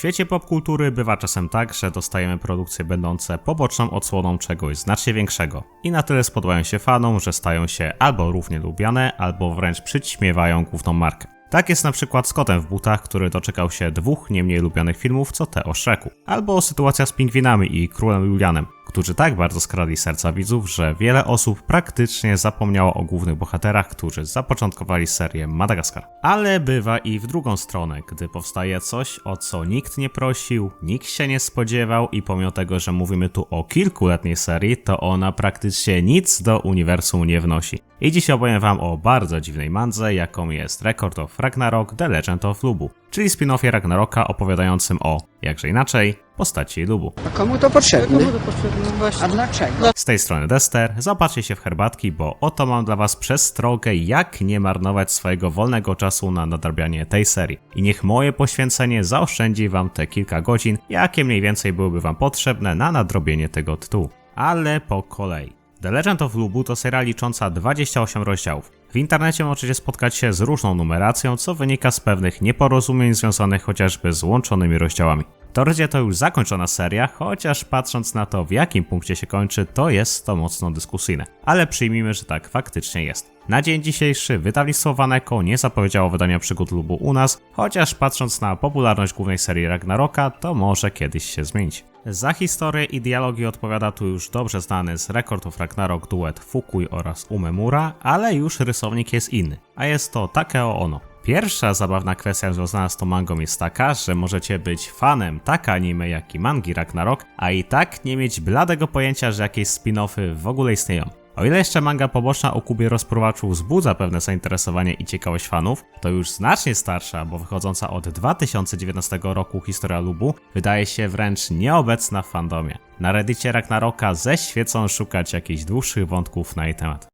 świecie popkultury bywa czasem tak, że dostajemy produkcje będące poboczną odsłoną czegoś znacznie większego. I na tyle spodobają się fanom, że stają się albo równie lubiane, albo wręcz przyćmiewają główną markę. Tak jest na przykład z Kotem w butach, który doczekał się dwóch nie mniej lubianych filmów co te o Shreku. Albo sytuacja z Pingwinami i Królem Julianem, którzy tak bardzo skradli serca widzów, że wiele osób praktycznie zapomniało o głównych bohaterach, którzy zapoczątkowali serię Madagaskar. Ale bywa i w drugą stronę, gdy powstaje coś, o co nikt nie prosił, nikt się nie spodziewał i pomimo tego, że mówimy tu o kilkuletniej serii, to ona praktycznie nic do uniwersum nie wnosi. I dziś opowiem wam o bardzo dziwnej mandze, jaką jest Record of Ragnarok The Legend of Lubu, czyli spin-offie Ragnaroka opowiadającym o, jakże inaczej, postaci Lubu. A komu to potrzebne? Komu to potrzebne? No właśnie. A dlaczego? Z tej strony Dester, zaopatrzcie się w herbatki, bo oto mam dla was przestrogę, jak nie marnować swojego wolnego czasu na nadrabianie tej serii. I niech moje poświęcenie zaoszczędzi wam te kilka godzin, jakie mniej więcej byłyby wam potrzebne na nadrobienie tego tytułu. Ale po kolei. The Legend of Lubu to seria licząca 28 rozdziałów. W internecie możecie spotkać się z różną numeracją, co wynika z pewnych nieporozumień związanych chociażby z łączonymi rozdziałami. Teoretycznie to już zakończona seria, chociaż patrząc na to w jakim punkcie się kończy, to jest to mocno dyskusyjne. Ale przyjmijmy, że tak faktycznie jest. Na dzień dzisiejszy wydawnictwo Waneko nie zapowiedziało wydania przygód Lubu u nas, chociaż patrząc na popularność głównej serii Ragnaroka, to może kiedyś się zmienić. Za historię i dialogi odpowiada tu już dobrze znany z Record of Ragnarok duet Fukui oraz Umemura, ale już rysownik jest inny, a jest to Takeo Ono. Pierwsza zabawna kwestia związana z tą mangą jest taka, że możecie być fanem tak anime jak i mangi Ragnarok, a i tak nie mieć bladego pojęcia, że jakieś spin-offy w ogóle istnieją. O ile jeszcze manga poboczna o Kubie rozprowaczu wzbudza pewne zainteresowanie i ciekawość fanów, to już znacznie starsza, bo wychodząca od 2019 roku historia Lubu wydaje się wręcz nieobecna w fandomie. Na reddicie Ragnaroka ze świecą szukać jakichś dłuższych wątków na jej temat.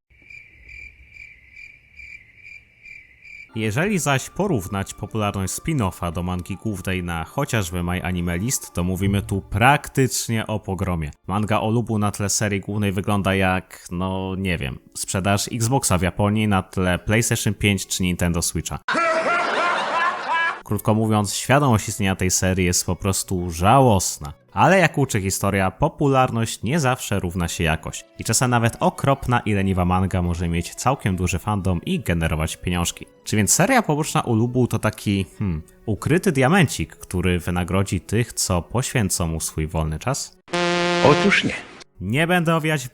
Jeżeli zaś porównać popularność spin-offa do mangi głównej na chociażby My Anime List, to mówimy tu praktycznie o pogromie. Manga o lubu na tle serii głównej wygląda jak, no nie wiem, sprzedaż Xboxa w Japonii na tle PlayStation 5 czy Nintendo Switcha. Krótko mówiąc, świadomość istnienia tej serii jest po prostu żałosna. Ale jak uczy historia, popularność nie zawsze równa się jakość. I czasem nawet okropna i leniwa manga może mieć całkiem duży fandom i generować pieniążki. Czy więc seria poboczna u Lubu to taki, hmm, ukryty diamencik, który wynagrodzi tych, co poświęcą mu swój wolny czas? Otóż nie. Nie będę owijać w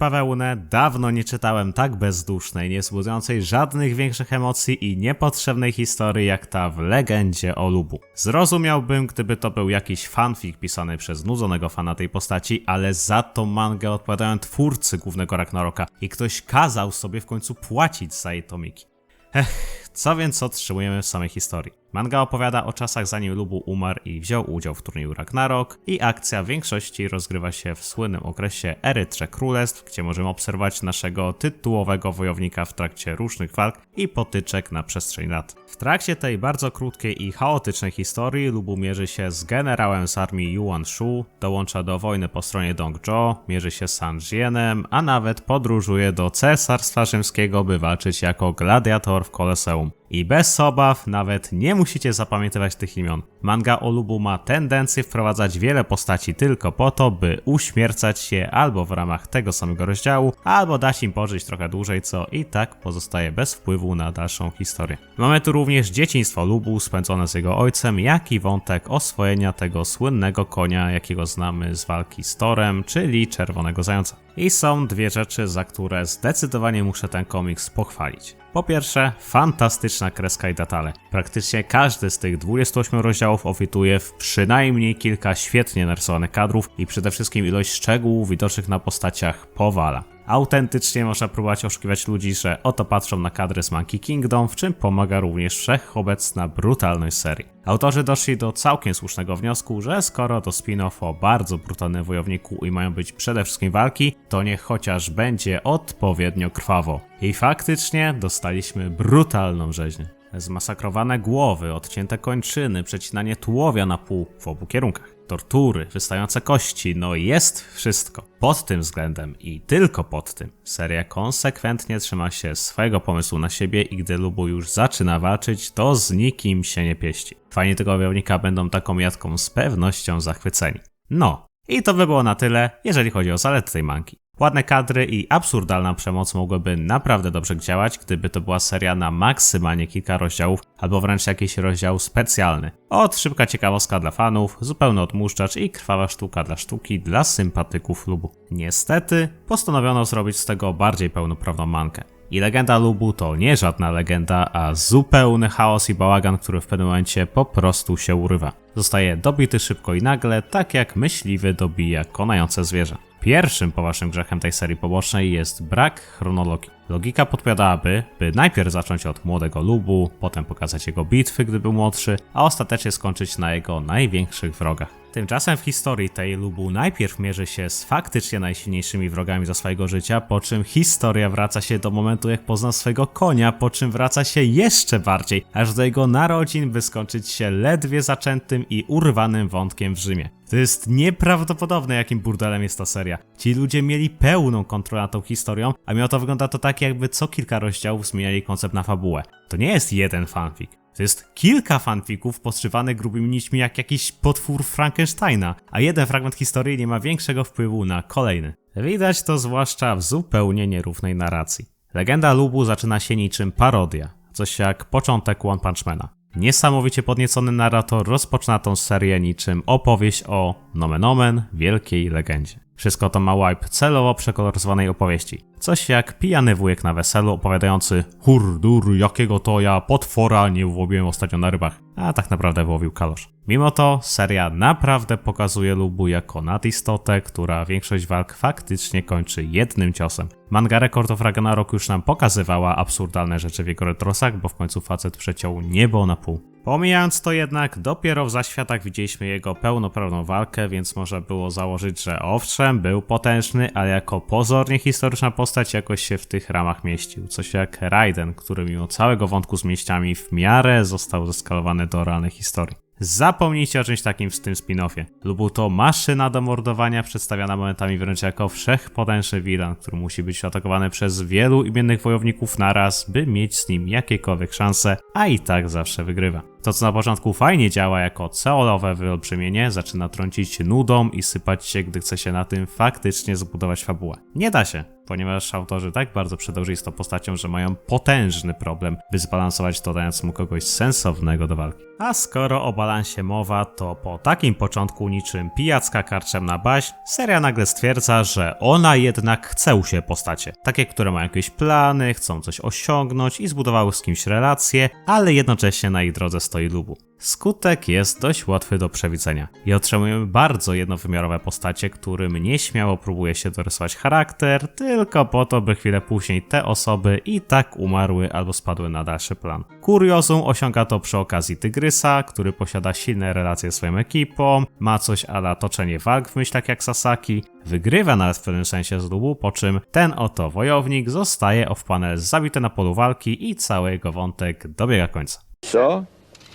dawno nie czytałem tak bezdusznej, nie wzbudzającej żadnych większych emocji i niepotrzebnej historii jak ta w legendzie o Lubu. Zrozumiałbym, gdyby to był jakiś fanfic pisany przez nudzonego fana tej postaci, ale za tą mangę odpowiadają twórcy głównego Ragnaroka i ktoś kazał sobie w końcu płacić za jej tomiki. Ech, co więc otrzymujemy w samej historii? Manga opowiada o czasach zanim Lubu umarł i wziął udział w turnieju Ragnarok i akcja w większości rozgrywa się w słynnym okresie ery Trzech Królestw, gdzie możemy obserwować naszego tytułowego wojownika w trakcie różnych walk i potyczek na przestrzeni lat. W trakcie tej bardzo krótkiej i chaotycznej historii Lubu mierzy się z generałem z armii Yuan Shu, dołącza do wojny po stronie Dongzhou, mierzy się z San Jienem, a nawet podróżuje do Cesarstwa Rzymskiego, by walczyć jako gladiator w Koloseum. I bez obaw nawet nie musicie zapamiętywać tych imion. Manga o Lubu ma tendencję wprowadzać wiele postaci tylko po to, by uśmiercać się albo w ramach tego samego rozdziału, albo dać im pożyć trochę dłużej, co i tak pozostaje bez wpływu na dalszą historię. Mamy tu również dzieciństwo Lubu spędzone z jego ojcem, jak i wątek oswojenia tego słynnego konia, jakiego znamy z walki z Torem, czyli Czerwonego Zająca. I są dwie rzeczy, za które zdecydowanie muszę ten komiks pochwalić. Po pierwsze, fantastyczna kreska i detale. Praktycznie każdy z tych 28 rozdziałów ofiituje w przynajmniej kilka świetnie narysowanych kadrów i przede wszystkim ilość szczegółów widocznych na postaciach powala. Autentycznie można próbować oszukiwać ludzi, że oto patrzą na kadry z Monkey Kingdom, w czym pomaga również wszechobecna brutalność serii. Autorzy doszli do całkiem słusznego wniosku, że skoro to spin-off o bardzo brutalnym wojowniku i mają być przede wszystkim walki, to niech chociaż będzie odpowiednio krwawo. I faktycznie dostaliśmy brutalną rzeźnię. Zmasakrowane głowy, odcięte kończyny, przecinanie tułowia na pół w obu kierunkach. Tortury, wystające kości, no jest wszystko. Pod tym względem i tylko pod tym seria konsekwentnie trzyma się swojego pomysłu na siebie i gdy Lubu już zaczyna walczyć, to z nikim się nie pieści. Fani tego wojownika będą taką jatką z pewnością zachwyceni. No, i to by było na tyle, jeżeli chodzi o zalety tej manki. Ładne kadry i absurdalna przemoc mogłyby naprawdę dobrze działać, gdyby to była seria na maksymalnie kilka rozdziałów, albo wręcz jakiś rozdział specjalny. Od szybka ciekawostka dla fanów, zupełny odmuszczacz i krwawa sztuka dla sztuki dla sympatyków lubu. Niestety, postanowiono zrobić z tego bardziej pełnoprawną mankę. I legenda Lubu to nie żadna legenda, a zupełny chaos i bałagan, który w pewnym momencie po prostu się urywa. Zostaje dobity szybko i nagle, tak jak myśliwy dobija konające zwierzę. Pierwszym poważnym grzechem tej serii pobocznej jest brak chronologii. Logika podpowiadałaby, by najpierw zacząć od młodego Lubu, potem pokazać jego bitwy, gdy był młodszy, a ostatecznie skończyć na jego największych wrogach. Tymczasem w historii tej Lubu najpierw mierzy się z faktycznie najsilniejszymi wrogami za swojego życia, po czym historia wraca się do momentu jak pozna swojego konia, po czym wraca się jeszcze bardziej, aż do jego narodzin, by skończyć się ledwie zaczętym i urwanym wątkiem w Rzymie. To jest nieprawdopodobne, jakim burdelem jest ta seria. Ci ludzie mieli pełną kontrolę nad tą historią, a mimo to wygląda to tak, jakby co kilka rozdziałów zmieniali koncept na fabułę. To nie jest jeden fanfic. To jest kilka fanfików podszywanych grubymi nićmi jak jakiś potwór Frankensteina, a jeden fragment historii nie ma większego wpływu na kolejny. Widać to zwłaszcza w zupełnie nierównej narracji. Legenda Lubu zaczyna się niczym parodia, coś jak początek One Punch Mana. Niesamowicie podniecony narrator rozpoczyna tą serię niczym opowieść o nomen omen wielkiej legendzie. Wszystko to ma wipe celowo przekoloryzowanej opowieści. Coś jak pijany wujek na weselu opowiadający Hurdur, jakiego to ja potwora nie łowiłem ostatnio na rybach. A tak naprawdę wyłowił kalosz. Mimo to seria naprawdę pokazuje Lubu jako nadistotę, która większość walk faktycznie kończy jednym ciosem. Manga Record of Ragnarok już nam pokazywała absurdalne rzeczy w jego retrosach, bo w końcu facet przeciął niebo na pół. Pomijając to jednak, dopiero w zaświatach widzieliśmy jego pełnoprawną walkę, więc można było założyć, że owszem, był potężny, ale jako pozornie historyczna postać jakoś się w tych ramach mieścił. Coś jak Raiden, który mimo całego wątku z mieściami w miarę został zeskalowany do realnej historii. Zapomnijcie o czymś takim w tym spin-offie. Lubu to maszyna do mordowania, przedstawiana momentami wręcz jako wszechpotężny wilan, który musi być atakowany przez wielu imiennych wojowników naraz, by mieć z nim jakiekolwiek szanse, a i tak zawsze wygrywa. To, co na początku fajnie działa jako ceolowe wyolbrzymienie, zaczyna trącić nudą i sypać się, gdy chce się na tym faktycznie zbudować fabułę. Nie da się, ponieważ autorzy tak bardzo przedłużyli z tą postacią, że mają potężny problem, by zbalansować to, dając mu kogoś sensownego do walki. A skoro o balansie mowa, to po takim początku niczym pijacka karczemna baś, seria nagle stwierdza, że ona jednak chce u siebie postacie. Takie, które mają jakieś plany, chcą coś osiągnąć i zbudowały z kimś relacje, ale jednocześnie na ich drodze stoi lubu. Skutek jest dość łatwy do przewidzenia i otrzymujemy bardzo jednowymiarowe postacie, którym nieśmiało próbuje się dorysować charakter, tylko po to, by chwilę później te osoby i tak umarły albo spadły na dalszy plan. Kuriozum osiąga to przy okazji Tygrysa, który posiada silne relacje z swoją ekipą, ma coś ala toczenie walk w myślach jak Sasaki, wygrywa nawet w pewnym sensie z lubu, po czym ten oto wojownik zostaje off panel zabity na polu walki i cały jego wątek dobiega końca. Co?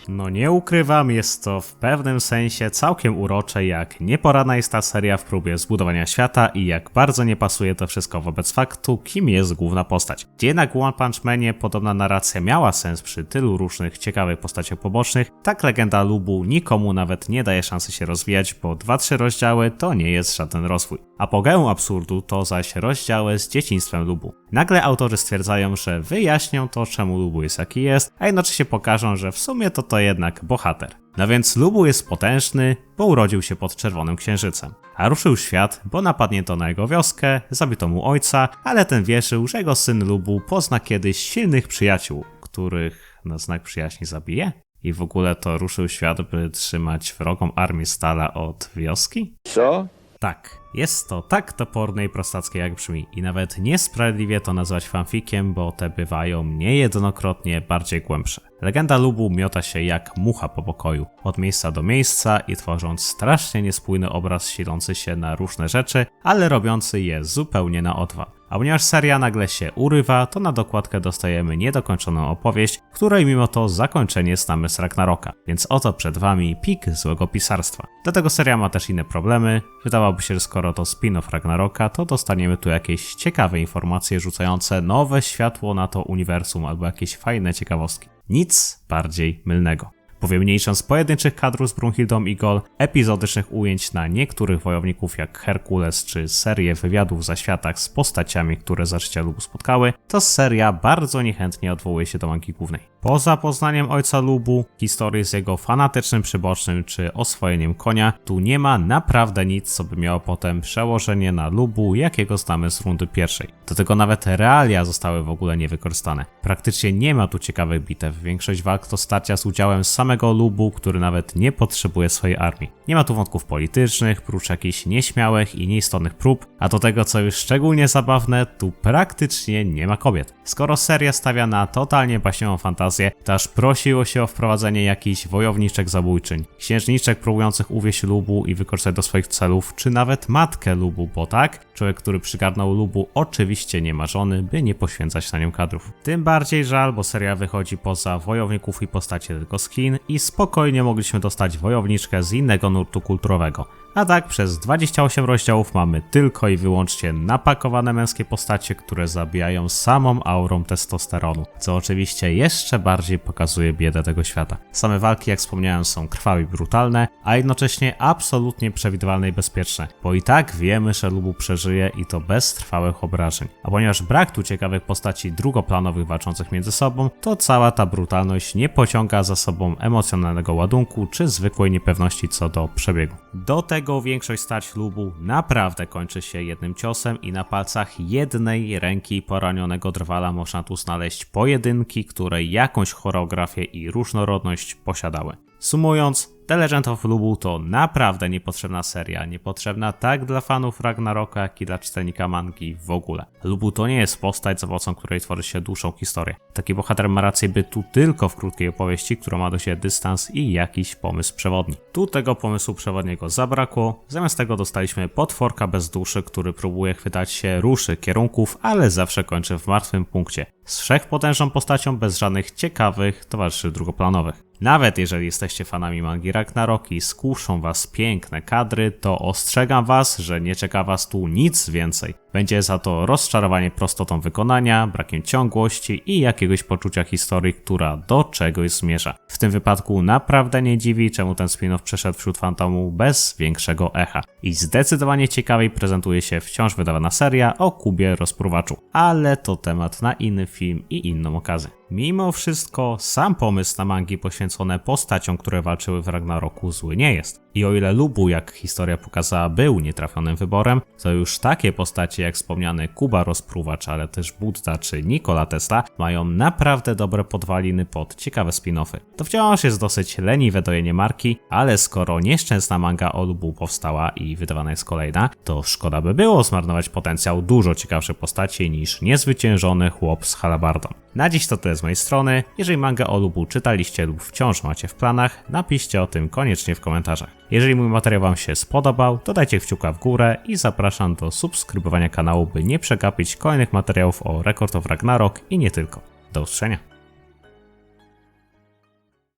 No nie ukrywam, jest to w pewnym sensie całkiem urocze, jak nieporadna jest ta seria w próbie zbudowania świata i jak bardzo nie pasuje to wszystko wobec faktu, kim jest główna postać. Gdzie jednak One Punch Manie podobna narracja miała sens przy tylu różnych ciekawych postaciach pobocznych, tak legenda Lubu nikomu nawet nie daje szansy się rozwijać, bo 2-3 rozdziały to nie jest żaden rozwój. Apogeum absurdu to zaś rozdziały z dzieciństwem Lubu. Nagle autorzy stwierdzają, że wyjaśnią to, czemu Lubu jest jaki jest, a jednocześnie pokażą, że w sumie to to jednak bohater. No więc Lubu jest potężny, bo urodził się pod Czerwonym Księżycem. A ruszył świat, bo napadnięto na jego wioskę, zabito mu ojca, ale ten wierzył, że jego syn Lubu pozna kiedyś silnych przyjaciół, których na znak przyjaźni zabije? I w ogóle to ruszył świat, by trzymać wrogą armię Stala od wioski? Co? Tak, jest to tak toporne i prostackie jak brzmi i nawet niesprawiedliwie to nazwać fanfikiem, bo te bywają niejednokrotnie bardziej głębsze. Legenda Lubu miota się jak mucha po pokoju, od miejsca do miejsca i tworząc strasznie niespójny obraz silący się na różne rzeczy, ale robiący je zupełnie na odwal. A ponieważ seria nagle się urywa, to na dokładkę dostajemy niedokończoną opowieść, której mimo to zakończenie znamy z Ragnaroka, więc oto przed wami pik złego pisarstwa. Dlatego seria ma też inne problemy. Wydawałoby się, że skoro to spin-off Ragnaroka, to dostaniemy tu jakieś ciekawe informacje rzucające nowe światło na to uniwersum albo jakieś fajne ciekawostki. Nic bardziej mylnego bowiem mniejszą z pojedynczych kadrów z Brunhildą i Gol, epizodycznych ujęć na niektórych wojowników jak Herkules czy serię wywiadów za światach z postaciami, które za życia lubu spotkały, to seria bardzo niechętnie odwołuje się do mangi głównej. Poza poznaniem ojca Lubu, historii z jego fanatycznym przybocznym czy oswojeniem konia, tu nie ma naprawdę nic, co by miało potem przełożenie na Lubu, jakiego znamy z rundy pierwszej. Do tego nawet realia zostały w ogóle niewykorzystane. Praktycznie nie ma tu ciekawych bitew, większość walk to starcia z udziałem samego Lubu, który nawet nie potrzebuje swojej armii. Nie ma tu wątków politycznych, prócz jakichś nieśmiałych i nieistotnych prób, a do tego co już szczególnie zabawne, tu praktycznie nie ma kobiet. Skoro seria stawia na totalnie baśniową fantazję, to aż prosiło się o wprowadzenie jakichś wojowniczek zabójczyń, księżniczek próbujących uwieść Lubu i wykorzystać do swoich celów, czy nawet matkę Lubu, bo tak, człowiek, który przygarnął Lubu oczywiście nie ma żony, by nie poświęcać na nią kadrów. Tym bardziej żal, bo seria wychodzi poza wojowników i postacie tylko Chin i spokojnie mogliśmy dostać wojowniczkę z innego nurtu kulturowego. A tak przez 28 rozdziałów mamy tylko i wyłącznie napakowane męskie postacie, które zabijają samą aurą testosteronu, co oczywiście jeszcze bardziej pokazuje biedę tego świata. Same walki, jak wspomniałem, są krwawe i brutalne, a jednocześnie absolutnie przewidywalne i bezpieczne, bo i tak wiemy, że Lubu przeżyje i to bez trwałych obrażeń. A ponieważ brak tu ciekawych postaci drugoplanowych walczących między sobą, to cała ta brutalność nie pociąga za sobą emocjonalnego ładunku czy zwykłej niepewności co do przebiegu. Do tego większość stać lubu naprawdę kończy się jednym ciosem i na palcach jednej ręki poranionego drwala można tu znaleźć pojedynki, które jakąś choreografię i różnorodność posiadały. Sumując, The Legend of Lubu to naprawdę niepotrzebna seria, niepotrzebna tak dla fanów Ragnaroka, jak i dla czytelnika mangi w ogóle. Lubu to nie jest postać, za pomocą której tworzy się dłuższą historię. Taki bohater ma rację by tu tylko w krótkiej opowieści, która ma do siebie dystans i jakiś pomysł przewodni. Tu tego pomysłu przewodniego zabrakło, zamiast tego dostaliśmy potworka bez duszy, który próbuje chwytać się ruszy kierunków, ale zawsze kończy w martwym punkcie. Z wszechpotężną postacią bez żadnych ciekawych towarzyszy drugoplanowych. Nawet jeżeli jesteście fanami mangi Ragnarok i skuszą was piękne kadry, to ostrzegam was, że nie czeka was tu nic więcej. Będzie za to rozczarowanie prostotą wykonania, brakiem ciągłości i jakiegoś poczucia historii, która do czegoś zmierza. W tym wypadku naprawdę nie dziwi, czemu ten spin-off przeszedł wśród fantomu bez większego echa. I zdecydowanie ciekawiej prezentuje się wciąż wydawana seria o Kubie rozpruwaczu. Ale to temat na inny film i inną okazję. Mimo wszystko, sam pomysł na mangi poświęcone postaciom, które walczyły w Ragnaroku zły nie jest. I o ile Lubu, jak historia pokazała, był nietrafionym wyborem, to już takie postacie jak wspomniany Kuba Rozpruwacz, ale też Buddha czy Nikola Tesla mają naprawdę dobre podwaliny pod ciekawe spin-offy. To wciąż jest dosyć leniwe dojenie marki, ale skoro nieszczęsna manga o Lubu powstała i wydawana jest kolejna, to szkoda by było zmarnować potencjał dużo ciekawszych postaci niż niezwyciężony chłop z halabardą. Na dziś to tyle z mojej strony. Jeżeli mangę o Lubu czytaliście lub wciąż macie w planach, napiszcie o tym koniecznie w komentarzach. Jeżeli mój materiał Wam się spodobał, to dajcie kciuka w górę i zapraszam do subskrybowania kanału, by nie przegapić kolejnych materiałów o Record of Ragnarok i nie tylko. Do usłyszenia.